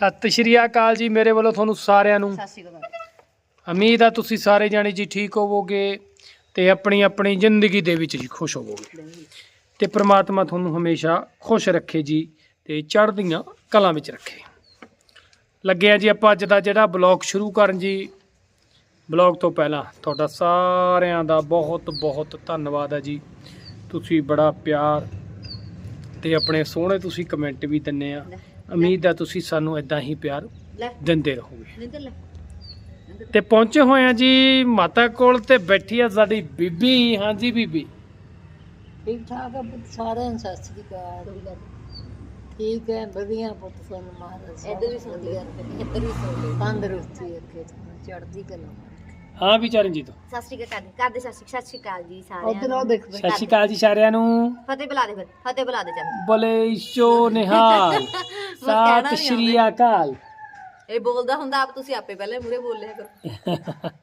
ਸਤਿ ਸ਼੍ਰੀ ਅਕਾਲ ਜੀ ਮੇਰੇ ਵੱਲੋਂ ਤੁਹਾਨੂੰ ਸਾਰਿਆਂ ਨੂੰ। ਸਤਿ ਸ਼੍ਰੀ ਅਕਾਲ। ਉਮੀਦ ਆ ਤੁਸੀਂ ਸਾਰੇ ਜਾਣੇ ਜੀ ਠੀਕ ਹੋਵੋਗੇ ਤੇ ਆਪਣੀ ਆਪਣੀ ਜ਼ਿੰਦਗੀ ਦੇ ਵਿੱਚ ਜੀ ਖੁਸ਼ ਹੋਵੋਗੇ। ਤੇ ਪ੍ਰਮਾਤਮਾ ਤੁਹਾਨੂੰ ਹਮੇਸ਼ਾ ਖੁਸ਼ ਰੱਖੇ ਜੀ ਤੇ ਚੜ੍ਹਦੀਆਂ ਕਲਾਂ ਵਿੱਚ ਰੱਖੇ। ਲੱਗੇ ਆ ਜੀ ਆਪਾਂ ਅੱਜ ਦਾ ਜਿਹੜਾ ਬਲੌਗ ਸ਼ੁਰੂ ਕਰਨ ਜੀ ਬਲੌਗ ਤੋਂ ਪਹਿਲਾਂ ਤੁਹਾਡਾ ਸਾਰਿਆਂ ਦਾ ਬਹੁਤ ਬਹੁਤ ਧੰਨਵਾਦ ਹੈ ਜੀ। ਤੁਸੀਂ ਬੜਾ ਪਿਆਰ ਤੇ ਆਪਣੇ ਸੋਹਣੇ ਤੁਸੀਂ ਕਮੈਂਟ ਵੀ ਦਿੰਨੇ ਆ। ਉਮੀਦ ਆ ਤੁਸੀਂ ਸਾਨੂੰ ਇਦਾਂ ਹੀ ਪਿਆਰ ਦਿੰਦੇ ਰਹੋਗੇ ਤੇ ਪਹੁੰਚੇ ਹੋਏ ਆ ਜੀ ਮਾਤਾ ਕੋਲ ਤੇ ਬੈਠੀ ਆ ਸਾਡੀ ਬੀਬੀ। ਹਾਂਜੀ ਬੀਬੀ। ਠੀਕ ਠਾਕ ਆ ਪੁੱਤ ਸਾਰਿਆਂ ਨੂੰ ਸਤਿ ਸ੍ਰੀ ਅਕਾਲ ਠੀਕ ਹੈ ਵਧੀਆ ਪੁੱਤ ਤੁਹਾਨੂੰ ਮਹਾਰਾਜ। ਇੱਧਰ ਵੀ ਸੁਣਦੀ ਆ। ਇੱਧਰ ਵੀ ਸੁਣਦੀ ਤੰਦਰੁਸਤੀ ਰੱਖੇ ਚੜ੍ਹਦੀ ਕਲਾ। ਹਾਂ ਵੀ ਚਰਨਜੀਤ ਸਤਿ ਸ਼੍ਰੀ ਅਕਾਲ ਕਰਦੇ ਸਤਿ ਸ਼੍ਰੀ ਸਤਿ ਸ਼੍ਰੀ ਅਕਾਲ ਜੀ ਸਾਰਿਆਂ ਉਧਰ ਉਹ ਨੂੰ ਦੇਖ ਸਤਿ ਸ਼੍ਰੀ ਅਕਾਲ ਜੀ ਸਾਰਿਆਂ ਨੂੰ। ਫਤਿਹ ਬੁਲਾ ਦੇ ਫਿਰ ਫਤਿਹ ਬੁਲਾ ਦੇ ਚੱਲ ਬੋਲੇ ਸ਼ੋ ਨਿਹਾਲ ਕਹਿਣਾ ਸਤਿ ਨੀ ਸ਼੍ਰੀ ਅਕਾਲ। ਇਹ ਬੋਲਦਾ ਹੁੰਦਾ ਆਪ ਤੁਸੀਂ ਆਪੇ ਪਹਿਲੇ ਮੂਰੇ ਬੋਲਿਆ ਕਰੋ।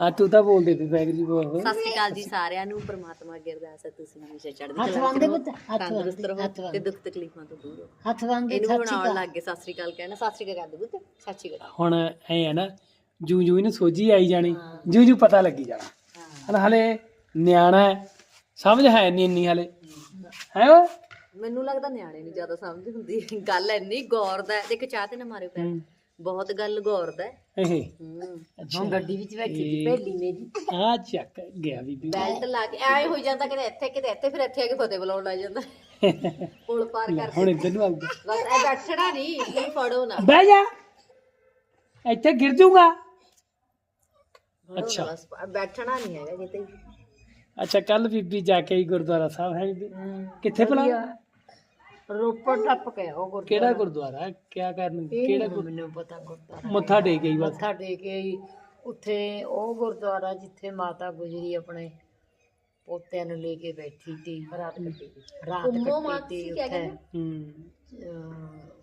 ਆ ਤੂੰ ਤਾਂ ਬੋਲਦੇ ਤੇ ਬੈਗ ਜੀ ਬੋਲ ਸਤਿ ਸ਼੍ਰੀ ਅਕਾਲ ਜੀ ਸਾਰਿਆਂ ਨੂੰ ਪ੍ਰਮਾਤਮਾ ਅੱਗੇ ਅਰਦਾਸ ਹੈ ਤੁਸੀਂ ਹਮੇਸ਼ਾ ਚੜ੍ਹਦੀ ਹੱਥ ਕਲਾ ਬੰਨ੍ਹਦੇ ਚ ਰਹੋ, ਪੁੱਤ, ਹੱਥ ਤੰਦਰੁਸਤ ਬੰਨ੍ਹਦੇ, ਹੱਥ ਰਹੋ ਤੇ ਦੁੱਖ ਤਕਲੀਫਾਂ ਤੋਂ ਦੂਰ ਰਹੋ। ਹੱਥ ਬੰਨ੍ਹਦੇ ਇਹਨੂੰ ਸਤਿ ਹੁਣ ਸ੍ਰੀ ਆਉਣ ਅਕਾਲ। ਲੱਗ ਗਏ ਸਤਿ ਸ਼੍ਰੀ ਅਕਾਲ ਕਹਿਣਾ। ਸਤਿ ਸ਼੍ਰੀ ਅਕਾਲ ਕਰਦੇ ਬੁੱਤ ਸਤਿ ਸ਼੍ਰੀ ਅਕਾਲ। ਹੁਣ ਐ ਆ ਨਾ ਜੂ ਜੂ ਇਹਨੂੰ ਸੋਝੀ ਆਈ ਜਾਣੀ ਜੂ ਜੂ ਪਤਾ ਲੱਗੀ ਜਾਣਾ। ਹਨਾ ਹਲੇ ਨਿਆਣਾ ਹੈ, ਸਮਝ ਹੈ ਨਹੀਂ ਇੰਨੀ ਹਲੇ। ਹੈ ਓਏ? ਮੈਨੂੰ ਲੱਗਦਾ ਨਿਆਣੇ ਨੂੰ ਜ਼ਿਆਦਾ ਸਮਝ ਹੁੰਦੀ। ਗੱਲ ਇੰਨੀ ਗੌਰ ਦਾ ਹੈ। ਦੇਖ ਚਾਹ ਤੇ ਨਾ ਮਾਰਿਓ ਪੈਰ। ਹੂੰ। ਬਹੁਤ ਗੱਲ ਗੌਰ ਦਾ ਹੈ। ਇਹ। ਹੂੰ। ਹੁਣ ਗੱਡੀ ਵਿੱਚ ਬੈਠੀ ਸੀ ਇਹ- ਪਹਿਲੀ ਨੇ ਜੀ ਆ ਚੱਕ ਗਿਆ ਬੀਬੀ। ਬੈਲਟ ਲਾ ਕੇ ਐ ਹੋਈ ਜਾਂਦਾ ਕਿਤੇ ਇੱਥੇ ਕਿਤੇ ਇੱਥੇ ਫਿਰ ਇੱਥੇ ਆ ਕੇ ਫਤਿਹ ਬੁਲਾਉਣ ਲੱਗ ਜਾਂਦਾ। ਪੁਲ ਪਾਰ ਕਰਕੇ। ਹੁਣ ਇੱਧਰ ਨੂੰ ਆਉਂਦਾ। ਬਸ ਐ ਬੈਠਣਾ ਨਹੀਂ ਤੁਸੀਂ ਫੜੋ ਨਾ। ਬਹਿ ਜਾ। ਇੱਥੇ ਗਿਰ ਜਾਊਗਾ ਅੱਛਾ। ਬਸ ਬੈਠਣਾ ਨਹੀਂ ਹੈਗਾ ਕਿਤੇ ਵੀ। ਅੱਛਾ ਕੱਲ ਬੀਬੀ ਜਾ ਕੇ ਆਈ ਗੁਰਦੁਆਰਾ ਸਾਹਿਬ ਹੈ ਜੀ ਕਿੱਥੇ ਭਲਾ? ਰੋਪੜ ਟੱਪ ਕੇ ਉਹ ਗੁਰਦੁਆਰਾ। ਕਿਹੜਾ ਗੁਰਦੁਆਰਾ? ਕਿਆ ਕਰਨ ਇਹ ਕਿਹੜਾ ਗੁਰ- ਮੈਨੂੰ ਪਤਾ ਗੁਰਦੁਆਰਾ। ਮੱਥਾ ਟੇਕ ਗਈ ਬਸ। ਮੱਥਾ ਟੇਕ ਕੇ ਆਈ। ਉੱਥੇ ਉਹ ਗੁਰਦੁਆਰਾ ਜਿੱਥੇ ਮਾਤਾ ਗੁਜਰੀ ਆਪਣੇ ਪੋਤਿਆਂ ਨੂੰ ਲੈ ਕੇ ਬੈਠੀ ਸੀ ਰਾਤ ਕੱਟੀ ਰਾਤ ਕੱਟੀ ਉੱਥੇ। ਕਹਿੰਦੇ? ਹੂੰ। ਅਹ,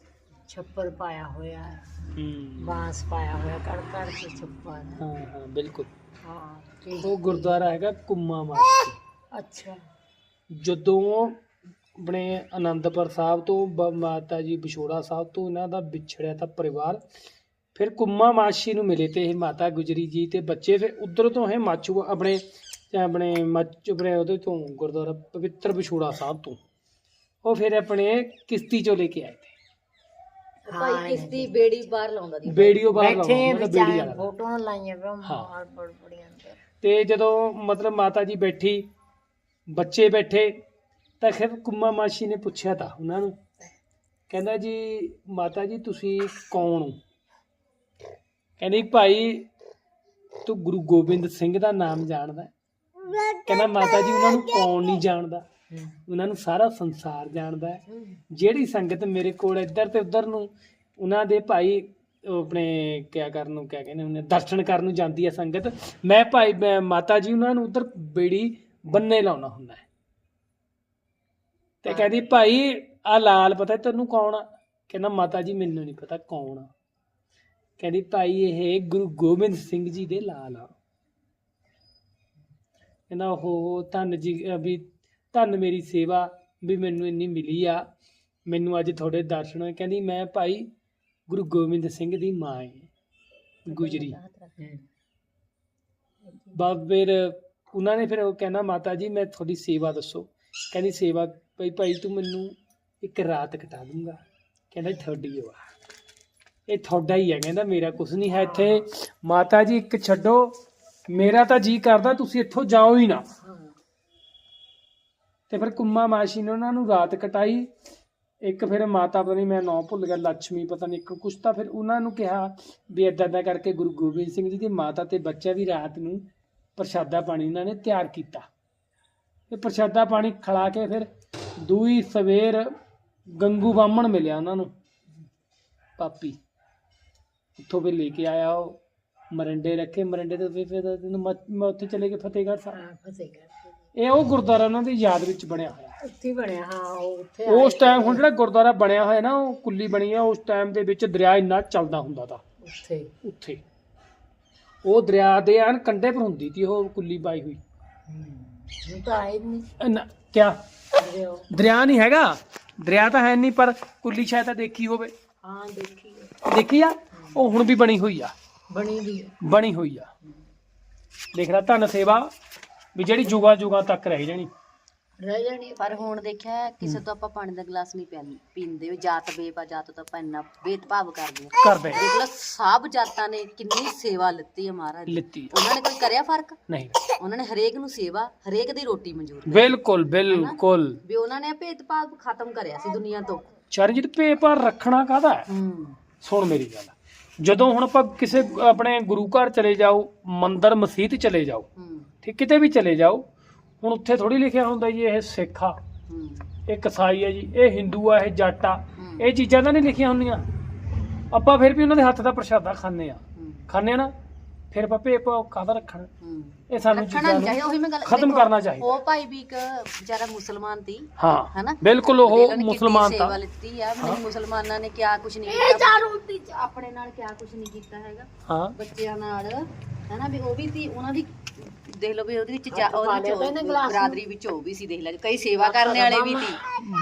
ਛੱਪਰ ਪਾਇਆ ਹੋਇਆ ਹੈ, ਹੂੰ। ਬਾਂਸ ਪਾਇਆ ਹੋਇਆ ਕੜ ਕੜ ਕੇ ਛੱਪਰ। ਹੈ। ਹਾਂ ਬਿਲਕੁਲ। ਹਾਂ ਉਹ ਗੁਰਦੁਆਰਾ ਹੈਗਾ ਕੁੰਮਾ ਮਾਸੀ। ਅੱਛਾ। ਜਦੋਂ ਆਪਣੇ ਆਨੰਦਪੁਰ ਸਾਹਿਬ ਤੋਂ ਬ- ਮਾਤਾ ਜੀ ਵਿਛੋੜਾ ਸਾਹਿਬ ਤੋਂ ਇਹਨਾਂ ਦਾ ਵਿਛੜਿਆ ਤਾਂ ਪਰਿਵਾਰ ਫਿਰ ਕੁੰਮਾ ਮਾਸ਼ੀ ਨੂੰ ਮਿਲੇ ਤੇ ਇਹ ਮਾਤਾ ਗੁਜਰੀ ਜੀ ਤੇ ਬੱਚੇ ਫਿਰ ਉਧਰ ਤੋਂ ਇਹ ਮਾਚੂ ਆਪਣੇ ਆਪਣੇ ਮੱਚ ਆਪਣੇ ਉਹਦੇ ਤੋਂ ਗੁਰਦੁਆਰਾ ਪਵਿੱਤਰ ਵਿਛੋੜਾ ਸਾਹਿਬ ਤੋਂ। ਉਹ ਫਿਰ ਆਪਣੇ ਕਿਸ਼ਤੀ ਚੋਂ ਲੈ ਕੇ ਆਏ ਤੇ। ਭਾਈ ਬੇੜੀ ਬਾਹਰ ਲਾਉਂਦਾ ਦੀ ਬੇੜੀਓ ਬਾਹਰ ਬੈਠੇ ਲਾਉਂਦਾ ਮਤਲਬ ਬੇੜੀ ਵਿਚਾਰ ਵਾਲਾ ਫੋਟੋਆਂ ਲਾਈਆਂ ਵੇ। ਮਾਰ ਬੜ ਬੜੀਆਂ ਅੰਦਰ ਤੇ ਜਦੋਂ ਮਤਲਬ ਮਾਤਾ ਜੀ ਬੈਠੀ ਬੱਚੇ ਬੈਠੇ ਤਾਂ ਫਿਰ ਕੁੰਮਾ ਮਾਸ਼ੀ ਨੇ ਪੁੱਛਿਆ ਤਾਂ ਉਹਨਾਂ ਨੂੰ ਕਹਿੰਦਾ ਜੀ ਮਾਤਾ ਜੀ ਤੁਸੀਂ ਕੌਣ ਹੋ? ਕਹਿੰਦੀ ਭਾਈ ਤੂੰ ਗੁਰੂ ਗੋਬਿੰਦ ਸਿੰਘ ਦਾ ਨਾਮ ਜਾਣਦਾ। ਹੈ?" ਕਹਿੰਦਾ ਮਾਤਾ ਜੀ ਉਹਨਾਂ ਨੂੰ ਕੌਣ ਨਹੀਂ ਜਾਣਦਾ? ਉਹਨਾਂ ਨੂੰ ਸਾਰਾ ਸੰਸਾਰ ਜਾਣਦਾ ਹੈ। ਜਿਹੜੀ ਸੰਗਤ ਮੇਰੇ ਕੋਲ ਇੱਧਰ ਤੇ ਉੱਧਰ ਨੂੰ ਉਹਨਾਂ ਦੇ ਭਾਈ ਉਹ ਆਪਣੇ ਕਿਆ ਕਰਨ ਨੂੰ ਕਿਆ ਕਹਿੰਦੇ ਹੁੰਦੇ ਆ, ਦਰਸ਼ਨ ਕਰਨ ਨੂੰ ਜਾਂਦੀ ਹੈ ਸੰਗਤ। ਮੈਂ ਭਾਈ ਮੈਂ ਮਾਤਾ ਜੀ ਉਹਨਾਂ ਨੂੰ ਉੱਧਰ ਬੇੜੀ ਬੰਨੇ ਲਾਉਣਾ ਹੁੰਦਾ ਹੈ। ਤੇ ਕਹਿੰਦੀ ਭਾਈ ਆ ਲਾਲ ਪਤਾ ਤੈਨੂੰ ਕੌਣ ਆ? ਕਹਿੰਦਾ ਮਾਤਾ ਜੀ ਮੈਨੂੰ ਨਹੀਂ ਪਤਾ ਕੌਣ ਆ। ਕਹਿੰਦੀ ਭਾਈ ਇਹ ਗੁਰੂ ਗੋਬਿੰਦ ਸਿੰਘ ਜੀ ਦੇ ਲਾਲ ਆ। ਕਹਿੰਦਾ ਉਹ ਧੰਨ ਜੀ ਅਹ ਵੀ ਧੰਨ ਮੇਰੀ ਸੇਵਾ ਵੀ ਮੈਨੂੰ ਇੰਨੀ ਮਿਲੀ ਆ। ਮੈਨੂੰ ਅੱਜ ਤੁਹਾਡੇ ਦਰਸ਼ਨ ਹੋਏ। ਕਹਿੰਦੀ, ਮੈਂ ਭਾਈ ਗੁਰੂ ਗੋਬਿੰਦ ਸਿੰਘ ਦੀ ਮਾਂ ਏ। ਗੁਜਰੀ। ਬਾਬ ਫਿਰ ਉਹਨਾਂ ਨੇ ਫਿਰ ਉਹ ਕਹਿੰਦਾ ਮਾਤਾ ਜੀ, ਮੈਂ ਤੁਹਾਡੀ ਸੇਵਾ ਦੱਸੋ। ਕਹਿੰਦੀ, ਸੇਵਾ ਭਾਈ ਭਾਈ ਤੂੰ ਮੈਨੂੰ ਇੱਕ ਰਾਤ ਕਟਾ ਦੂੰਗਾ। ਕਹਿੰਦਾ, ਤੁਹਾਡੀ ਓ ਆ। ਇਹ ਤੁਹਾਡਾ ਹੀ ਹੈ ਕਹਿੰਦਾ, ਮੇਰਾ ਕੁਝ ਨਹੀਂ ਹੈ ਇੱਥੇ। ਮਾਤਾ ਜੀ, ਇੱਕ ਛੱਡੋ। ਮੇਰਾ ਤਾਂ ਜੀ ਕਰਦਾ, ਤੁਸੀਂ ਇੱਥੋਂ ਜਾਓ ਹੀ ਨਾ। ਤੇ ਫਿਰ ਕੁੰਮਾ ਮਾਸ਼ੀ ਨੇ ਉਹਨਾਂ ਨੂੰ ਰਾਤ ਕਟਾਈ। ਇੱਕ ਫਿਰ ਮਾਤਾ ਪਤਾ ਨਹੀਂ ਮੈਂ ਨਾਂ ਭੁੱਲ ਗਿਆ ਲక్ష్ਮੀ ਪਤਾ ਨਹੀਂ ਇੱਕ ਕੁਛ ਤਾਂ ਫਿਰ ਉਹਨਾਂ ਨੂੰ ਕਿਹਾ ਵੀ ਏਦਾਂ ਏਦਾਂ ਕਰਕੇ ਗੁਰੂ ਗੋਬਿੰਦ ਸਿੰਘ ਜੀ ਦੀ ਮਾਤਾ ਤੇ ਬੱਚਾ ਵੀ ਰਾਤ ਨੂੰ ਪ੍ਰਸ਼ਾਦਾ ਪਾਣੀ ਇਹਨਾਂ ਨੇ ਤਿਆਰ ਕੀਤਾ। ਤੇ ਪ੍ਰਸ਼ਾਦਾ ਪਾਣੀ ਖਿਲਾ ਕੇ ਫਿਰ ਦੂਈ ਸਵੇਰ ਗੰਗੂ ਬਾਹਮਣ ਮਿਲਿਆ ਉਹਨਾਂ ਨੂੰ, ਪਾਪੀ। ਉੱਥੋਂ ਵੀ ਲੈ ਕੇ ਆਇਆ ਉਹ, ਮਰੰਡੇ ਰੱਖੇ, ਮਰੰਡੇ ਤੋਂ ਫਿਰ ਫਿਰ ਇਹਨੂੰ ਮ- ਮੈਂ, ਉੱਥੇ ਚਲੇ ਗਏ ਫਤਿਹਗੜ੍ਹ ਸਾਹਿਬ। ਹਾਂ ਫਸੇਗਾ ਇਹ ਉਹ ਗੁਰਦੁਆਰਾ ਉਹਨਾਂ ਦੀ ਯਾਦ ਵਿੱਚ ਬਣਿਆ ਹੋਇਆ ਉੱਥੇ ਹੀ ਬਣਿਆ ਹਾਂ ਉਹ ਉੱਥੇ ਉਸ ਟਾਈਮ ਹੁਣ ਜਿਹੜਾ ਗੁਰਦੁਆਰਾ ਬਣਿਆ ਹੋਇਆ ਨਾ ਉਹ ਕੁੱਲੀ ਬਣੀ ਆ ਉਸ ਟਾਈਮ ਦੇ ਵਿੱਚ ਦਰਿਆ ਇੰਨਾ ਚੱਲਦਾ ਹੁੰਦਾ ਤਾ। ਉੱਥੇ। ਉੱਥੇ। ਉਹ ਦਰਿਆ ਦੇ ਐਨ ਕੰਢੇ ਪਰ ਹੁੰਦੀ ਤੀ ਉਹ ਕੁੱਲੀ ਪਾਈ ਹੋਈ। ਹੁਣ ਤਾਂ ਆਏ ਨਹੀਂ ਨਾ, ਕਿਆ? ਦਰਿਆ। ਨਹੀਂ ਹੈਗਾ? ਦਰਿਆ ਤਾਂ ਹੈ ਨਹੀਂ ਪਰ ਕੁੱਲੀ ਸ਼ਾਇਦ ਤਾਂ ਦੇਖੀ ਹੋਵੇ। ਹਾਂ ਦੇਖੀ ਹੈ। ਦੇਖੀ ਆ? ਉਹ ਹੁਣ ਵੀ ਬਣੀ ਹੋਈ ਆ। ਬਣੀ ਦੀ ਹੈ। ਬਣੀ ਹੋਈ ਆ। ਦੇਖ ਲੈ ਧੰਨ ਸੇਵਾ। ਵੀ ਜਿਹੜੀ ਜੁਗਾ ਜੁਗਾ ਤੱਕ ਰਹਿ ਜਾਣੀ। ਰਹਿ ਜਾਣੀ ਪਰ ਹੁਣ ਦੇਖਿਆ ਕਿਸੇ ਤੋਂ ਆਪਾਂ ਪਾਣੀ ਦਾ ਗਲਾਸ ਨਹੀਂ ਪੈਂ- ਪੀਂਦੇ ਵੀ ਜਾਤ ਬੇਪਾ ਜਾਤ ਤੋਂ ਆਪਾਂ ਇੰਨਾ ਭੇਦਭਾਵ ਕਰਦੇ ਕਰਦੇ ਆ। ਦੇਖ ਲਓ ਸਭ ਜਾਤਾਂ ਨੇ ਕਿੰਨੀ ਸੇਵਾ ਲਿੱਤੀ ਹੈ ਮਹਾਰਾਜ। ਦੀ। ਲਿੱਤੀ ਉਹਨਾਂ ਨੇ ਕੋਈ ਕਰਿਆ ਫ਼ਰਕ? ਨਹੀਂ। ਉਹਨਾਂ ਨੇ ਹਰੇਕ ਨੂੰ ਸੇਵਾ ਹਰੇਕ ਦੀ ਰੋਟੀ ਮਨਜ਼ੂਰ ਕੀਤੀ। ਬਿਲਕੁਲ ਬਿਲਕੁਲ। ਵੀ ਉਹਨਾਂ ਨੇ ਭੇਦਭਾਵ ਖਤਮ ਕਰਿਆ ਸੀ ਦੁਨੀਆ ਤੋਂ। ਚਰਨਜੀਤ ਪੇਪਰ ਰੱਖਣਾ ਕਾਹਦਾ ਹੈ? ਹੂੰ। ਸੁਣ ਮੇਰੀ ਗੱਲ। ਜਦੋਂ ਹੁਣ ਆਪਾਂ ਕਿਸੇ ਆਪਣੇ ਗੁਰੂ ਘਰ ਚਲੇ ਜਾਓ ਮੰਦਰ ਮਸਜਿਦ ਚਲੇ ਜਾਓ ਠੀਕ ਕਿਤੇ ਵੀ ਚਲੇ ਜਾਓ ਹੁਣ ਉੱਥੇ ਥੋੜੀ ਲਿਖਿਆ ਹੁੰਦਾ ਜੀ ਇਹ ਸਿੱਖ ਆ ਇਹ ਕਸਾਈ ਹੈ ਜੀ ਇਹ ਹਿੰਦੂ ਆ ਇਹ ਜੱਟ ਆ। ਇਹ ਚੀਜ਼ਾਂ ਤਾਂ ਨਹੀਂ ਲਿਖੀਆਂ ਹੁੰਦੀਆਂ। ਆਪਾਂ ਫਿਰ ਵੀ ਉਹਨਾਂ ਦੇ ਹੱਥ ਦਾ ਪ੍ਰਸ਼ਾਦਾ ਖਾਂਦੇ ਆ ਖਾਂਦੇ ਆ ਨਾ? ਫਿਰ ਆਪਾਂ ਪੇਪਰ ਕਾਹਦਾ ਰੱਖਣਾ। ਹੂੰ। ਇਹ ਸਾਨੂੰ ਰੱਖਣਾ ਚੀਜ਼ਾਂ ਨਹੀਂ ਚਾਹੀਦਾ ਉਹੀ ਮੈਂ ਗੱਲ ਖਤਮ ਦੇਖੋ, ਕਰਨਾ ਚਾਹੀਦਾ। ਉਹ ਭਾਈ ਵੀ ਇੱਕ ਵਿਚਾਰਾ ਮੁਸਲਮਾਨ ਸੀ ਹਾਂ ਹਨਾ? ਬਿਲਕੁਲ ਉਹ ਮੁਸਲਮਾਨ ਤਾਂ। ਲਿੱਤੀ ਆ ਮੈਨੂੰ ਮੁਸਲਮਾਨਾਂ ਨੇ ਕਿਆ ਕੁਝ ਨਹੀਂ ਕੀਤਾ। ਆਪਣੇ ਨਾਲ ਕਿਆ ਕੁਝ ਨਹੀਂ ਕੀਤਾ ਹੈਗਾ। ਹਾਂ। ਬੱਚਿਆਂ ਨਾਲ ਹਨਾ? ਵੀ ਉਹ ਵੀ ਸੀ ਉਹਨਾਂ ਦੀ ਦੇਖ ਲਓ ਵੀ ਉਹਦੇ ਵਿੱਚ ਉਹਦੇ ਵਿੱਚ। ਬਰਾਦਰੀ ਵਿੱਚ ਉਹ ਵੀ ਸੀ ਦੇਖ ਲੈ ਕਈ ਸੇਵਾ ਕਰਨ ਵਾਲੇ ਵੀ ਸੀ।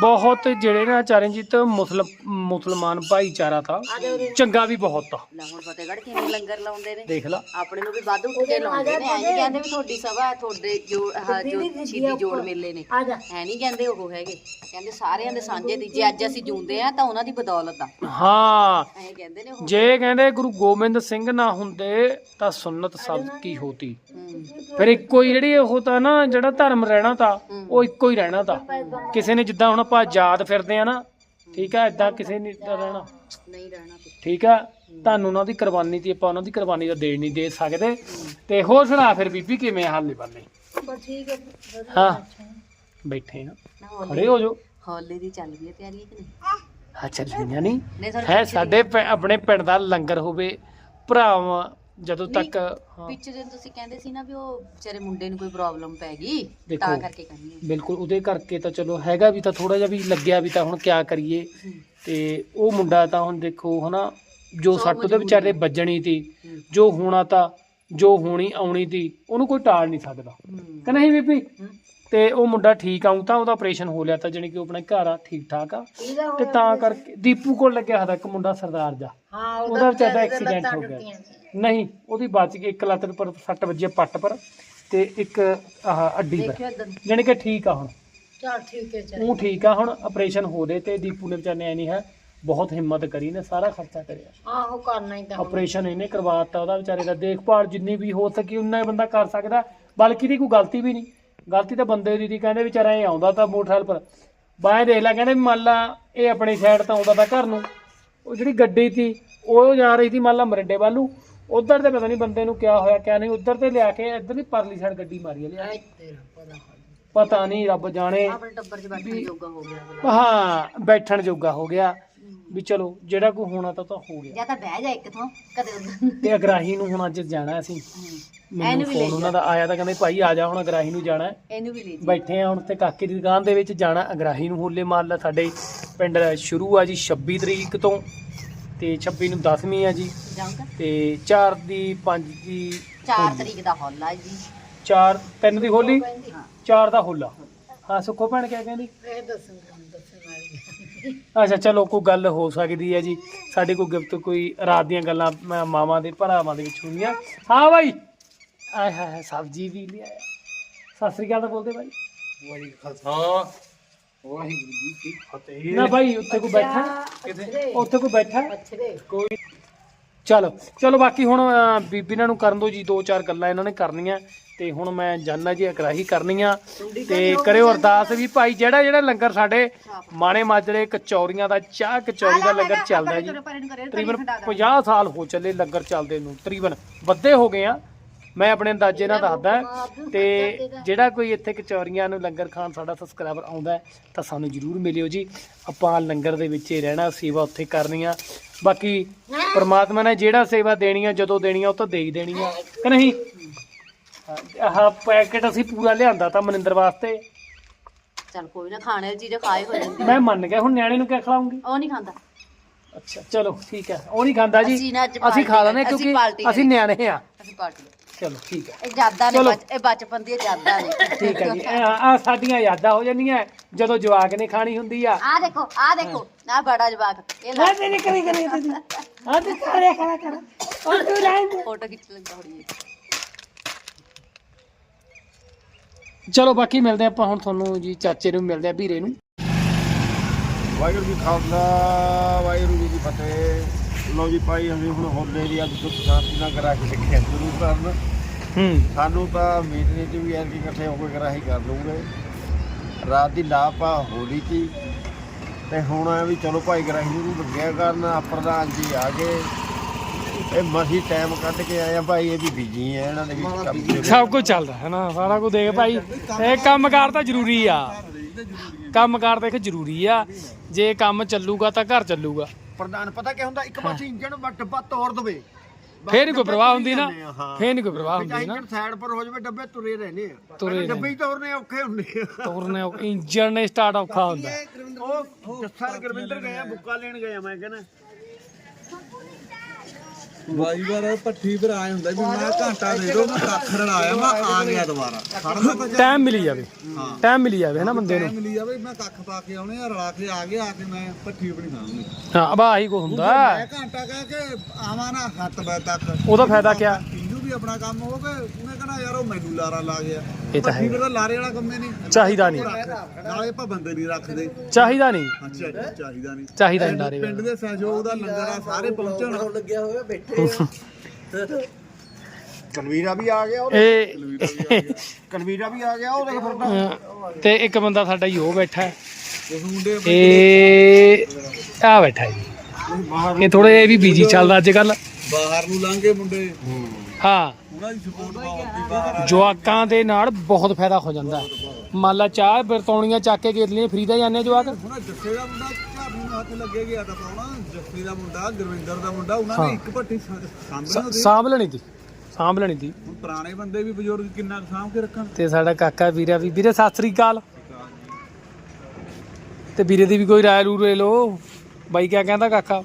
ਬਹੁਤ ਜਿਹੜੇ ਨਾ ਚਰਨਜੀਤ ਮੁਸਲਮ ਮੁਸਲਮਾਨ ਭਾਈਚਾਰਾ ਤਾਂ ਚੰਗਾ ਵੀ ਬਹੁਤ ਤਾਂ ਲੈ ਹੁਣ ਫਤਿਹਗੜ੍ਹ ਕਿਵੇਂ ਲੰਗਰ ਲਾਉਂਦੇ ਨੇ? ਦੇਖ ਲਾ। ਆਪਣੇ ਨੂੰ ਵੀ ਵੱਧ ਉੱਠ ਕੇ ਲਾਉਂਦੇ ਨੇ ਐ ਨਹੀਂ ਕਹਿੰਦੇ ਵੀ ਤੁਹਾਡੀ ਸਭਾ ਹੈ ਤੁਹਾਡੇ ਜੋ ਆਹ ਜੋ ਸ਼ਹੀਦੀ ਜੋੜ ਮੇਲੇ ਨੇ। ਆ ਜਾ। ਐ ਨਹੀਂ ਕਹਿੰਦੇ ਉਹ ਹੈਗੇ। ਕਹਿੰਦੇ ਸਾਰਿਆਂ ਦੇ ਸਾਂਝੇ ਦੀ ਜੇ ਅੱਜ ਅਸੀਂ ਜੂੰਦੇ ਆ ਤਾਂ ਉਹਨਾਂ ਦੀ ਬਦੌਲਤ ਆ। ਹਾਂ। ਐ ਕਹਿੰਦੇ ਨੇ ਉਹ। ਜੇ ਕਹਿੰਦੇ ਗੁਰੂ ਗੋਬਿੰਦ ਸਿੰਘ ਨਾ ਹੁੰਦੇ ਤਾਂ ਸੁਨਨਤ ਸਭ ਕੀ ਹੋਤੀ? ਫਿਰ ਇੱਕੋ ਹੀ ਜਿਹੜੀ ਉਹ ਤਾਂ ਨਾ ਜਿਹੜਾ ਧਰਮ ਰਹਿਣਾ ਤਾਂ ਉਹ ਇੱਕੋ ਹੀ ਰਹਿਣਾ ਤਾਂ। ਕਿਸੇ ਨੇ ਜਿੱਦਾਂ ਹੁਣ ਆਪਾਂ ਆਜ਼ਾਦ ਫਿਰਦੇ ਆ ਨਾ ਠੀਕ ਹੈ ਇਦਾਂ ਕਿਸੇ ਨੇ ਰਹਿਣਾ। ਨਹੀਂ ਰਹਿਣਾ। ਠੀਕ ਆ ਤੁਹਾਨੂੰ ਉਹਨਾਂ ਦੀ ਕੁਰਬਾਨੀ ਤੇ ਆਪਾਂ ਉਹਨਾਂ ਦੀ ਕੁਰਬਾਨੀ ਦਾ ਦੇਣ ਨਹੀਂ ਦੇ ਸਕਦੇ। ਤੇ ਹੋਰ ਸੁਣਾ ਫਿਰ ਬੀਬੀ ਕਿਵੇਂ ਹਾਲੇ ਬੰਨੇ ਬਸ ਠੀਕ ਹੈ ਵਧੀਆ। ਹਾਂ। ਬੈਠੇ ਆ। ਨਾ ਹੋਲੀ ਖੜੇ ਹੋ ਜੋ ਹੋਲੀ ਦੀ ਚੱਲ ਹੈ ਤਿਆਰੀ ਕਿ ਨਹੀਂ? ਹਾਂ ਚੱਲੀਆਂ ਨਹੀਂ। ਨਹੀਂ ਸਰ ਹੈ ਸਾਡੇ ਪਿੰ- ਆਪਣੇ ਪਿੰਡ ਦਾ ਲੰਗਰ ਹੋਵੇ ਭਰਾਵਾਂ ਜਦੋਂ ਤੱਕ ਹਾਂ ਪਿੱਛੇ ਦਿਨ ਤੁਸੀਂ ਕਹਿੰਦੇ ਸੀ ਨਾ ਵੀ ਉਹ ਵਿਚਾਰੇ ਮੁੰਡੇ ਨੂੰ ਕੋਈ ਪ੍ਰੋਬਲਮ ਪੈ ਗਈ ਦੇਖੋ। ਤਾਂ ਕਰਕੇ ਕਰਨੀ ਹੈ ਬਿਲਕੁਲ ਉਹਦੇ ਕਰਕੇ ਤਾਂ ਚਲੋ ਹੈਗਾ ਵੀ ਤਾਂ ਥੋੜਾ ਜਿਹਾ ਵੀ ਲੱਗਿਆ ਵੀ ਤਾਂ ਹੁਣ ਕਿਆ ਕਰੀਏ ਤੇ ਉਹ ਮੁੰਡਾ ਤਾਂ ਹੁਣ ਦੇਖੋ ਹਨਾ ਜੋ ਸੋ ਸੱਟ ਉਹਦੇ ਮਜਬੂਰੀ ਵਿਚਾਰੇ ਹੈ। ਵੱਜਣੀ ਤੀ ਹੂੰ। ਜੋ ਹੋਣਾ ਤਾਂ ਜੋ ਹੋਣੀ ਆਉਣੀ ਤੀ ਉਹਨੂੰ ਕੋਈ ਟਾਲ ਨਹੀਂ ਸਕਦਾ ਹੂੰ। ਕਿ ਨਹੀਂ ਬੀਬੀ ਹੂੰ। ਤੇ ਉਹ ਮੁੰਡਾ ਠੀਕ ਆਉਂ ਤਾਂ ਉਹਦਾ ਆਪਰੇਸ਼ਨ ਹੋ ਲਿਆ ਤਾਂ ਜਾਣੀ ਕਿ ਉਹ ਆਪਣੇ ਘਰ ਆ ਠੀਕ ਠਾਕ ਆ ਤੇ ਤਾਂ ਕਰਕੇ ਦੀਪੂ ਕੋਲ ਲੱਗਿਆ ਹਦਾ ਇੱਕ ਮੁੰਡਾ ਸਰਦਾਰ ਜਾ ਹਾਂ ਉਹਦਾ ਵਿਚਾਰਾ ਐਕਸੀਡੈਂਟ ਹੋ ਗਿਆ। ਨਹੀਂ ਉਹਦੀ ਬਚ ਗਈ ਇੱਕ ਲੱਤ ਪਰ ਸੱਟ ਵੱਜੀ ਪੱਟ ਪਰ ਤੇ ਇੱਕ ਆਹ ਅੱਡੀ ਪਰ। ਜਾਣੀ ਕਿ ਠੀਕ ਆ ਹੁਣ। ਚੱਲ ਠੀਕ ਹੈ ਚੱਲ। ਉਹ ਠੀਕ ਆ ਹੁਣ ਆਪਰੇਸ਼ਨ ਹੋ ਦੇ ਤੇ ਦੀਪੂ ਨੇ ਵਿਚਾਰੇ ਐ ਨਹੀਂ ਹੈ ਬਹੁਤ ਹਿੰਮਤ ਕਰੀ ਨੇ ਸਾਰਾ ਖਰਚਾ ਕਰਿਆ। ਆਹੋ ਕਰਨਾ ਹੀ ਤਾਂ। ਆਪਰੇਸ਼ਨ ਇਹਨੇ ਕਰਵਾਤਾ ਉਹਦਾ ਵਿਚਾਰੇ ਦਾ ਦੇਖਭਾਲ ਜਿੰਨੀ ਵੀ ਹੋ ਸਕੀ ਉਨਾ ਹੀ ਬੰਦਾ ਕਰ ਸਕਦਾ ਬਲਕਿ ਦੀ ਕੋਈ ਗਲਤੀ ਵੀ ਨਹੀਂ। ਗਲਤੀ ਤਾਂ ਬੰਦੇ ਦੀ ਦੀ ਕਹਿੰਦੇ ਵਿਚਾਰਾ ਇਹ ਆਉਂਦਾ ਤਾਂ ਮੋਟਰਸਾਈਕਲ ਪਰ। ਬਾਹਰ ਦੇਖ ਲੈ ਕਹਿੰਦੇ ਮੰਨ ਲਾ ਇਹ ਆਪਣੀ ਸਾਈਡ ਤੋਂ ਆਉਂਦਾ ਤਾਂ ਘਰ ਨੂੰ। ਉਹ ਜਿਹੜੀ ਗੱਡੀ ਸੀ ਉਹ ਜਾ ਰਹੀ ਸੀ ਮੰਨ ਲਾ ਮਰਿੰਡੇ ਵੱਲ ਉਧਰ ਤੇ ਪਤਾ ਨਹੀਂ ਬੰਦੇ ਨੂੰ ਕਿਆ ਹੋਇਆ ਕਿਆ ਨਹੀਂ। ਉਧਰ ਤੇ ਲਿਆ ਕੇ ਇੱਧਰ ਦੀ ਪਰਲੀ ਸਾਈਡ ਗੱਡੀ ਮਾਰੀ ਲਿਆ ਪਤਾ ਨਹੀਂ ਰੱਬ ਜਾਣੇ ਆਪਣੇ ਟੱਬਰ 'ਚ ਬੈਠਣ ਯੋਗਾ ਹੋ ਗਿਆ। ਹਾਂ ਬੈਠਣ ਜੋਗਾ ਹੋ ਗਿਆ। ਵੀ ਚਲੋ ਜਿਹੜਾ ਕੋਈ ਹੋਣਾ ਤਾਂ ਤਾਂ ਹੋ ਗਿਆ। ਜਾਂ ਤਾਂ ਬਹਿ ਜਾ ਇੱਕ ਥਾਂ ਕਦੇ ਉਧਰ। ਤੇ ਅਗਰਾਹੀ ਨੂੰ ਹੁਣ ਅੱਜ ਜਾਣਾ ਅਸੀਂ। ਮੈਨੂੰ ਇਹਨੂੰ ਵੀ ਲੈ ਫੋਨ ਉਹਨਾਂ ਦਾ ਆਇਆ ਤਾਂ ਕਹਿੰਦੇ ਭਾਈ ਆ ਜਾ ਹੁਣ ਅਗਰਾਹੀ ਨੂੰ ਜਾਣਾ ਹੈ। ਇਹਨੂੰ ਵੀ ਲੈ ਜੀ। ਬੈਠੇ ਆ ਹੁਣ ਤੇ ਕਾਕੇ ਦੀ ਦੁਕਾਨ ਦੇ ਵਿੱਚ ਜਾਣਾ ਅਗਰਾਹੀ ਨੂੰ ਹੋਲੇ ਮਾਰਲਾ ਸਾਡੇ ਪਿੰਡ ਸ਼ੁਰੂ ਆ ਜੀ 26 ਤਰੀਕ ਤੋਂ ਤੇ 26 ਨੂੰ 10ਵੀਂ ਆ ਜੀ। ਜਾਊਂਗਾ। ਤੇ 4 ਦੀ 5 ਦੀ 4 ਤਰੀਕ ਦਾ ਹੌਲਾ ਹੈ ਜੀ। 4 3 ਦੀ ਹੋਲੀ? ਹਾਂ 4 ਦਾ। ਹੋਲਾ। ਹਾਂ ਸੁੱਖੋ ਭੈਣ ਕਿਆ ਕਹਿੰਦੀ? ਇਹ ਦੱਸਣ ਦੱਸਣ ਵਾਲੀ ਅੱਛਾ ਚਲੋ ਕੋਈ ਗੱਲ ਹੋ ਸਕਦੀ ਹੈ ਜੀ। ਸਾਡੇ ਕੋਲ ਗਿਫਟ ਕੋਈ ਰਾਤ ਦੀਆਂ ਗੱਲਾਂ ਮ- ਮਾਵਾਂ ਦੇ ਭਰਾਵਾਂ ਦੇ ਵਿੱਚ ਹੁੰਦੀਆਂ। ਹਾਂ ਭਾਈ ਆਏ ਹਾਏ ਹਾਏ ਸਬਜ਼ੀ ਵੀ ਲਿਆਇਆ। ਸਤਿ ਸ੍ਰੀ ਅਕਾਲ ਤਾਂ ਬੋਲਦੇ ਭਾਈ ਨਾ ਭਾਈ ਉੱਥੇ ਕੋਈ ਬੈਠਾ? ਕਿੱਥੇ ਉੱਥੇ ਕੋਈ ਬੈਠਾ? ਪਛਰੇ ਕੋਈ ਚਲੋ ਚਲੋ ਬਾਕੀ ਹੁਣ ਅਹ, ਬੀਬੀ ਇਹਨਾਂ ਨੂੰ ਕਰਨ ਦੋ ਜੀ ਦੋ ਚਾਰ ਗੱਲਾਂ ਇਹਨਾਂ ਨੇ ਕਰਨੀਆਂ ਤੇ ਹੁਣ ਮੈਂ ਜਾਨਾ ਜੀ ਅਗਰਾਹੀ ਕਰਨੀਆਂ ਤੇ ਕਰਿਓ ਅਰਦਾਸ ਵੀ ਭਾਈ ਜਿਹੜਾ ਜਿਹੜਾ ਲੰਗਰ ਸਾਡੇ ਮਾਣੇ ਮਾਜਰੇ ਕਚੌਰੀਆਂ ਦਾ ਚਾਹ ਕਚੌਰੀ ਦਾ ਲੰਗਰ ਚੱਲਦਾ ਜੀ ਤਕਰੀਬਨ 50 ਸਾਲ ਹੋ ਚੱਲੇ ਲੰਗਰ ਚੱਲਦੇ ਨੂੰ ਤਕਰੀਬਨ ਵੱਧੇ ਹੋ ਗਏ ਆ। ਮੈਂ ਆਪਣੇ ਅੰਦਾਜ਼ੇ ਨਾਲ ਦੱਸਦਾ ਤੇ ਜਿਹੜਾ ਕੋਈ ਇੱਥੇ ਕਚੌਰੀਆਂ ਨੂੰ ਲੰਗਰ ਖਾਣ ਸਾਡਾ ਸਬਸਕ੍ਰਾਈਬਰ ਆਉਂਦਾ ਹੈ, ਤਾਂ ਸਾਨੂੰ ਜਰੂਰ ਮਿਲਿਓ ਜੀ। ਆਪਾਂ ਲੰਗਰ ਦੇ ਵਿੱਚ ਹੀ ਰਹਿਣਾ ਸੇਵਾ ਉੱਥੇ ਕਰਨੀ ਆ। ਬਾਕੀ ਪ੍ਰਮਾਤਮਾ ਨੇ ਜਿਹੜਾ ਸੇਵਾ ਦੇਣੀ ਆ ਜਦੋਂ ਦੇਣੀ ਆ ਉਹ ਤਾਂ ਦੇ ਹੀ ਦੇਣੀ ਆ। ਕਿ ਨਹੀਂ? ਆਹ ਪੈਕੇਟ ਅਸੀਂ ਪੂਰਾ ਲਿਆਂਦਾ ਤਾਂ ਮਨਿੰਦਰ ਵਾਸਤੇ। ਚਲ ਕੋਈ ਨਾ ਖਾਣੇ ਚੀਜ਼ ਖਾਏ ਹੋ ਜਾਂਦੀ ਮੈਂ ਮੰਨ ਗਿਆ ਹੁਣ ਨਿਆਣੇ ਨੂੰ ਕਿਆ ਖਿਲਾਉਂਗੀ? ਉਹ ਨਹੀਂ ਖਾਂਦਾ। ਅੱਛਾ ਚਲੋ ਠੀਕ ਹੈ ਉਹ ਨਹੀਂ ਖਾਂਦਾ ਜੀ। ਅਸੀਂ ਖਾ ਪਾਰਟੀ- ਕਿਉਂਕਿ ਅਸੀਂ ਨਿਆਣੇ ਆ ਅਸੀਂ ਪਾਰਟੀ ਚਲੋ ਠੀਕ ਹੈ। ਇਹ ਯਾਦਾਂ ਨੇ ਚਲੋ। ਬਚ- ਇਹ ਬਚਪਨ ਦੀਆਂ ਯਾਦਾਂ ਨੇ। ਠੀਕ ਹੈ ਜੀ। ਆ ਸਾਡੀਆਂ ਯਾਦਾਂ ਹੋ ਜਾਂਦੀਆਂ। ਜਦੋਂ ਜਵਾਕ ਨੇ ਖਾਣੀ ਹੁੰਦੀ ਆ। ਆ ਦੇਖੋ ਆ ਦੇਖੋ। ਆ ਬੜਾ ਜਵਾਕ ਇਹ ਲੈ। ਨਹੀਂ ਨਹੀਂ ਕਰੀ ਕਰੀ ਆ ਤੇ ਕਰਿਆ ਕਰਾ ਕਰ। ਉਹ ਤੂੰ ਰਹਿਣ ਦੇ। ਫੋਟੋ ਖਿੱਚ ਲੈਂਦਾ ਹੋਣੀ। ਚਲੋ ਬਾਕੀ ਮਿਲਦੇ ਆਪਾਂ ਹੁਣ ਤੁਹਾਨੂੰ ਜੀ ਚਾਚੇ ਨੂੰ ਮਿਲਦੇ ਆ ਵੀਰੇ ਨੂੰ। ਵਾਹਿਗੁਰੂ ਜੀ ਖਾਲਸਾ ਵਾਹਿਗੁਰੂ ਜੀ ਕੀ ਫਤਿਹ। ਲੋ ਜੀ ਭਾਈ ਅਸੀਂ ਹੁਣ ਹੋਲੇ ਦੀ ਅੱਜ ਸੁਖ ਸ਼ਾਂਤੀ ਨਾਲ ਕਰਾ ਕੇ ਸਿੱਖਿਆ ਸ਼ੁਰੂ ਕਰਨ। ਹੂੰ। ਸਾਨੂੰ ਤਾਂ ਨਹੀਂ ਸੀ ਵੀ ਐਤਕੀ ਇਕੱਠੇ ਹੋ ਕੇ ਕਰਾਹੀ ਕਰ ਲੂਗੇ। ਰਾਤ ਦੀ ਲਾਪਾ ਹੋਲੀ ਸੀ। ਤੇ ਹੁਣ ਆ ਵੀ ਚਲੋ ਭਾਈ ਕਰਾਹੀ ਨੂੰ ਲੱਗਿਆ ਕਰਨ ਪ੍ਰਧਾਨ ਜੀ ਆ ਗਏ। ਇਹ ਮਸੀ ਟਾਈਮ ਕੱਢ ਕੇ ਆਏ ਆ ਭਾਈ ਇਹ ਵੀ ਬਿਜ਼ੀ ਆ ਇਹਨਾਂ ਦੇ ਵੀ ਕੰਮ ਦੇ ਵਿੱਚ। ਸਭ ਕੁਝ ਚੱਲਦਾ ਹੈ ਨਾ ਸਾਰਾ ਕੁਝ ਦੇਖ ਭਾਈ ਇਹ ਕੰਮਕਾਰ ਤਾਂ ਜ਼ਰੂਰੀ ਆ। ਕੰਮਕਾਰ ਦੇਖ ਜ਼ਰੂਰੀ ਆ। ਜੇ ਕੰਮ ਚੱਲੂਗਾ ਤਾਂ ਘਰ ਚੱਲੂਗਾ। ਪ੍ਰਧਾਨ ਪਤਾ ਕੀ ਹੁੰਦਾ? ਇੱਕ ਪਾਸੇ ਇੰਜਣ ਡੱਬਾ ਤੋੜ ਦਵੇ। ਫੇਰ ਨਹੀਂ ਕੋਈ ਪ੍ਰਵਾਹ ਹੁੰਦੀ ਨਾ। ਫੇਰ ਨਹੀਂ ਕੋਈ ਪ੍ਰਵਾਹ ਹੁੰਦੀ ਨਾ। ਇੰਜਣ ਸਾਈਡ ਪਰ ਹੋ ਜਾਵੇ ਡੱਬੇ ਤੁਰੇ ਰਹਿੰਦੇ ਆ। ਤੁਰੇ ਡੱਬੇ ਹੀ ਤੋੜਨੇ ਔਖੇ ਹੁੰਦੇ ਆ। ਤੋਰਨੇ ਇੰਜਨ ਨੇ ਸਟਾਰਟ ਔਖਾ ਹੁੰਦਾ। ਉਹ ਜੱਸਾ ਗੁਰਵਿੰਦਰ ਗਏ ਆ ਬੁੱਕਾ ਲੈਣ ਗਏ ਆ ਮੈਂ ਕਹਿੰਦਾ। ਵਾਰੀ ਵਾਰ ਪੱਠੀ ਆਏ ਹੁੰਦਾ ਵੀ ਮੈਂ ਘੰਟਾ ਦੇ ਦੋ ਮੈਂ ਕੱਖ ਰਲਾਇਆ ਮੈਂ ਆ ਗਿਆ ਦੁਬਾਰਾ। ਖੜਨਾ ਤਾਂ ਟਾਈਮ ਮਿਲੀ ਜਾਵੇ। ਟਾਈਮ ਮਿਲੀ ਜਾਵੇ ਹੈ ਨਾ ਬੰਦੇ ਨੂੰ। ਮਿਲੀ ਜਾਵੇ ਮੈਂ ਕੱਖ ਪਾ ਕੇ ਆਉਣੇ ਆ ਰਲਾ ਕੇ ਆ ਗਿਆ ਆ ਕੇ ਮੈਂ ਪੱਠੀ ਆਪਣੀ ਖਾਵਾਂਗੀ ਹਾਂ ਬਾ ਆਹੀ ਕੋ ਹੁੰਦਾ। ਮੈਂ ਘੰਟਾ ਕਹਿ ਕੇ ਆਵਾਂ ਨਾ 7 ਵਜੇ ਤੱਕ। ਉਹਦਾ ਫਾਇਦਾ ਕਿਆ? ਆਪਣਾ ਕੰਮ ਹੋ ਗਿਆ ਉਹਨੇ ਕਹਣਾ ਯਾਰ ਉਹ ਮੈਨੂੰ ਲਾਰਾ ਲਾ ਗਿਆ। ਇਹ ਤਾਂ ਹੈ ਤਾਂ ਲਾਰੇ ਵਾਲਾ ਕੰਮ ਹੀ ਨਹੀਂ। ਚਾਹੀਦਾ ਨਹੀਂ। ਨਾਲੇ ਆਪਾਂ ਬੰਦੇ ਨਹੀਂ ਰੱਖਦੇ। ਚਾਹੀਦਾ ਨਹੀਂ। ਅੱਛਾ ਚਾਹੀਦਾ ਨਹੀਂ। ਚਾਹੀਦਾ ਨਹੀਂ ਲਾਰੇ ਪਿੰਡ ਦੇ ਸਹਿਯੋਗ ਦਾ ਲੰਗਰ ਆ ਸਾਰੇ ਪਹੁੰਚਣ। ਕਨਵੀਰਾ ਵੀ ਆ ਗਿਆ ਉਹ ਇਹ ਕਨਵੀਰਾ ਵੀ ਆ ਗਿਆ। ਉਹ ਦੇਖ ਫਿਰਦਾ ਅਹ ਤੇ ਇੱਕ ਬੰਦਾ ਸਾਡਾ ਹੀ ਉਹ ਬੈਠਾ। ਹੈ ਉਸ ਮੁੰਡੇ ਇਹ ਆ? ਬੈਠਾ ਜੀ। ਇਹ ਥੋੜੇ ਇਹ ਵੀ ਬਿਜ਼ੀ ਚੱਲਦਾ ਅੱਜ ਕੱਲ ਬਾਹਰ ਨੂੰ ਲੰਘੇ ਮੁੰਡੇ। ਹਾਂ। ਉਹਨਾਂ ਦੀ ਸਪੋਰਟ ਬਹੁਤ ਦੀ ਬਾਹਰ ਜਵਾਕਾਂ ਦੇ ਨਾਲ ਬਹੁਤ ਫਾਇਦਾ ਹੋ ਜਾਂਦਾ ਹੈ। ਮੰਨ ਲਾ ਚਾਹ ਬਰਤੌਣੀਆਂ ਚੱਕ ਕੇ ਗੇਰਲੀਆਂ ਫਰੀਦਾ ਜਾਂਦੇ ਆ ਜਵਾਕ। ਹੁਣ ਜੱਫੇ ਦਾ ਮੁੰਡਾ ਝਾੜੂ ਨੂੰ ਹੱਥ ਲੱਗੇ ਗਿਆ ਤਾਂ ਪਾਉਣਾ। ਜੱਫੇ ਦਾ ਮੁੰਡਾ ਗੁਰਵਿੰਦਰ ਦਾ ਮੁੰਡਾ ਉਹਨਾਂ ਹਾਂ। ਨੇ ਇੱਕ ਭੱਟੀ ਸਾਂਭਣਾ ਉਹਦੀ ਸਾਂਭ ਲੈਣੀ ਤੀ। ਸਾਂਭ ਲੈਣੀ ਤੀ। ਹੁਣ ਪੁਰਾਣੇ ਬੰਦੇ ਵੀ ਬਜ਼ੁਰਗ ਕਿੰਨਾ ਕੁ ਸਾਂਭ ਕੇ ਰੱਖਣ। ਤੇ ਸਾਡਾ ਕਾਕਾ ਵੀਰਾ ਵੀ ਵੀਰੇ ਸਤਿ ਸ੍ਰੀ ਅਕਾਲ। ਤੇ ਵੀਰੇ ਦੀ ਵੀ ਕੋਈ ਰਾਏ ਰੂ ਰੇ ਲੋ ਬਾਈ ਕਿਆ ਕਹਿੰਦਾ ਕਾਕਾ?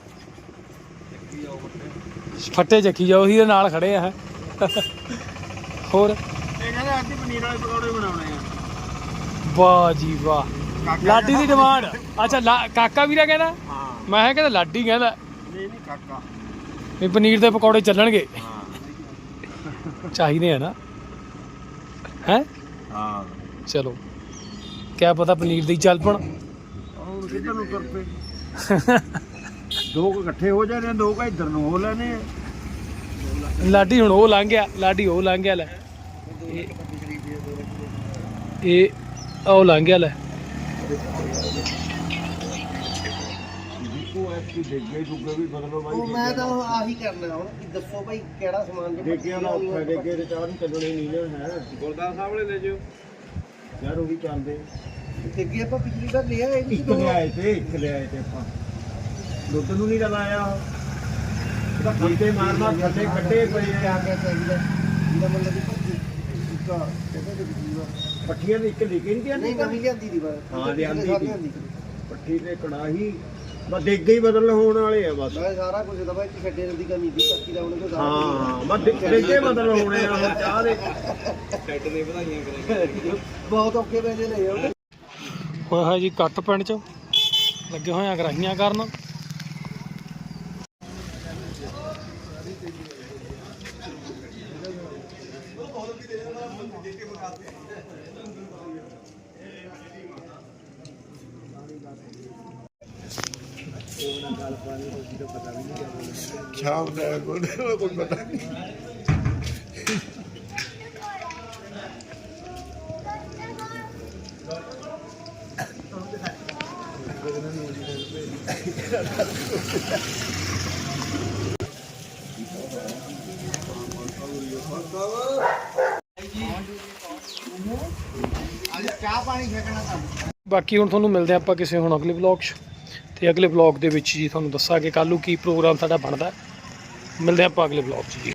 ਫੱਟੇ। ਚੱਕੀ ਜਾਓ ਉਹੀ ਦੇ ਨਾਲ ਖੜੇ ਆ। ਹੋਰ? ਇਹ ਕਹਿੰਦੇ ਅੱਜ ਪਨੀਰ ਵਾਲੇ ਪਕੌੜੇ ਬਣਾਉਣੇ ਆ। ਵਾਹ ਜੀ ਵਾਹ। ਲਾਡੀ ਦੀ ਡਿਮਾਂਡ। ਅੱਛਾ ਲਾ- ਕਾਕਾ ਵੀਰਾ ਕਹਿੰਦਾ? ਹਾਂ। ਮੈਂ ਕਿਹਾ ਕਹਿੰਦਾ ਲਾਡੀ ਕਹਿੰਦਾ। ਨਹੀਂ ਨਹੀਂ ਕਾਕਾ। ਵੀ ਪਨੀਰ ਦੇ ਪਕੌੜੇ ਚੱਲਣਗੇ। ਹਾਂ। ਚਾਹੀਦੇ ਆ ਨਾ। ਹੈ? ਹਾਂ। ਚਲੋ। ਕਿਆ ਪਤਾ ਪਨੀਰ ਦੀ ਚੱਲ ਪਣ। ਹੁਣ ਕਿੱਧਰ ਨੂੰ ਤੁਰ ਪਏ। ਦੋ ਕੁ ਇਕੱਠੇ ਹੋ ਜਾਣੇ ਦੋ ਕੁ ਇੱਧਰ ਨੂੰ ਹੋ ਲੈਣੇ ਆ। ਲਾਡੀ ਹੁਣ ਉਹ ਲੰਘ ਗਿਆ ਲਾਡੀ ਉਹ ਲੰਘ ਗਿਆ ਲੈ। ਇਹ ਇਹ ਉਹ ਲੰਘ ਗਿਆ ਲੈ। ਦੇਖੋ ਐਸੀ ਡੇਗੇ ਡੁੱਗੇ ਵੀ ਬਦਲੋ ਬਾਈ ਮੈਂ ਤਾਂ ਆਹੀ ਕਰਨਾ ਹੁਣ ਕਿ ਦੱਸੋ ਭਾਈ ਕਿਹੜਾ ਸਮਾਨ ਜੇ ਡੇਗਿਆਂ ਦਾ ਔਖਾ ਡੇਗੇ ਤੇ ਚਾਹ ਨਹੀਂ ਚੱਲਣੇ ਨਹੀਂ ਨਾ ਹੈ। ਗੁਰਦਾਸ ਸਾਹਿਬ ਵਾਲੇ ਲੈ ਜਿਓ ਯਾਰ ਉਹ ਵੀ ਚੱਲਦੇ। ਅੱਗੇ ਆਪਾਂ ਪਿਛਲੀ ਵਾਰ ਲਿਆ ਇਹ ਇੱਕ ਲਿਆਏ ਤੇ ਇੱਕ ਲਿਆਏ ਤੇ ਆਪਾਂ। ਦੁੱਧ ਨੂੰ ਨਹੀਂ ਲਗਾਇਆ ਉਹਦਾ ਖੱਟੇ ਮਾਰ ਮਾਰ ਖੱਟੇ ਖੱਟੇ ਪਏ ਆ ਆ ਗਿਆ ਚਾਹੀਦਾ ਇਹਦਾ ਮਤਲਬ ਕਿ ਭੱਜੀ ਇੱਕ ਕਹਿੰਦੇ ਕਿ ਪਿਛਲੀ ਵਾਰ ਪੱਠੀਆਂ ਦੇ ਇੱਕ ਲੈ ਕੇ ਨਹੀਂ ਨਹੀਂ ਜਾਂਦੇ ਨਵੀਂ ਲਿਆਂਦੀ ਦੀ ਵਾਰ ਹਾਂ, ਲਿਆਂਦੀ ਦੀ। ਲਿਆਂਦੀ ਪੱਠੀ ਤੇ ਕੜਾਹੀ ਬਸ ਡੇਗੇ ਹੀ ਬਦਲ ਹੋਣ ਵਾਲੇ ਆ ਬਸ। ਮੈਂ ਸਾਰਾ ਕੁਝ ਦਾ ਭਾਈ ਛੱਡੇ ਦੀ ਕਮੀ ਸੀ ਬਾਕੀ ਦਾ ਉਹਨੇ ਕੋਈ ਸਾਰਾ ਹਾਂ ਬਸ ਡੇ- ਡੇਗੇ ਬਦਲ ਹੋਣੇ ਆ ਹੁਣ ਚਾਹ ਦੇ। ਬਹੁਤ ਔਖੇ ਵੇਲੇ ਨੇ ਉਹਨੇ ਹੋਇਆ ਹੋਇਆ ਜੀ ਕੱਟ ਪਿੰਡ ਚ। ਲੱਗੇ ਹੋਏ ਆ ਗਰਾਹੀਆਂ ਕਰਨ ਸ਼ਾਮ ਦਾ ਕੋਈ ਕੋਈ ਪਤਾ ਨਹੀਂ ਬਾਕੀ ਹੁਣ ਤੁਹਾਨੂੰ ਮਿਲਦੇ ਆਪਾਂ ਕਿਸੇ ਹੁਣ ਅਗਲੇ ਵਲੌਗ 'ਚ ਤੇ ਅਗਲੇ ਵਲੌਗ ਦੇ ਵਿੱਚ ਜੀ ਤੁਹਾਨੂੰ ਦੱਸਾਂਗੇ ਕੱਲ੍ਹ ਨੂੰ ਕੀ ਪ੍ਰੋਗਰਾਮ ਸਾਡਾ ਬਣਦਾ ਹੈ। ਮਿਲਦੇ ਆਪਾਂ ਅਗਲੇ ਵਲੌਗ 'ਚ ਜੀ